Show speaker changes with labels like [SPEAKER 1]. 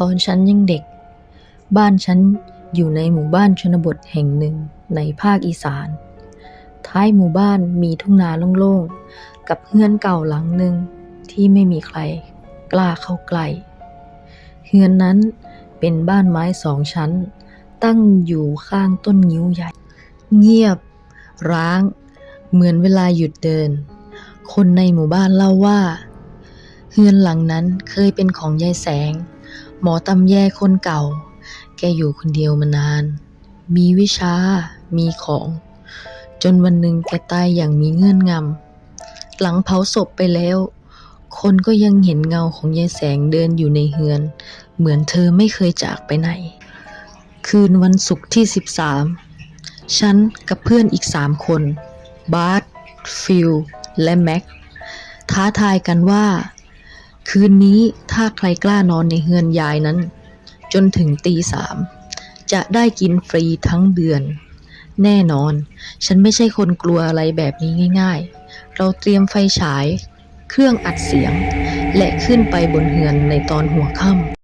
[SPEAKER 1] ตอนฉันยังเด็ก บ้านฉันอยู่ในหมู่บ้านชนบทแห่งหนึ่งในภาคอีสาน ท้ายหมู่บ้านมีทุ่งนาโล่งๆ กับเฮือนเก่าหลังหนึ่งที่ไม่มีใครกล้าเข้าใกล้เฮือนนั้นเป็นบ้านไม้สองชั้น ตั้งอยู่ข้างต้นงิ้วใหญ่ เงียบ ร้าง เหมือนเวลาหยุดเดิน คนในหมู่บ้านเล่าว่า เฮือนหลังนั้นเคยเป็นของยายแสง หมอตำแยคนเก่า แกอยู่คนเดียวมานาน มีวิชา มีของ จนวันหนึ่งแกตายอย่างมีเงื่อนงำ หลังเผาศพไปแล้ว คนก็ยังเห็นเงาของยายแสงเดินอยู่ในเฮือน เหมือนเธอไม่เคยจากไปไหน คืนวันศุกร์ที่ 13 ฉันกับเพื่อนอีกสามคน บาร์ตฟิลและแม็กท้าทายกันว่า คืนนี้ถ้าใครกล้านอนในเฮือนยายนั้น จนถึงตีสามจะได้กินฟรีทั้งเดือน แน่นอน ฉันไม่ใช่คนกลัวอะไรแบบนี้ง่าย ๆ เราเตรียมไฟฉาย เครื่องอัดเสียง และขึ้นไปบนเฮือนในตอนหัวค่ำ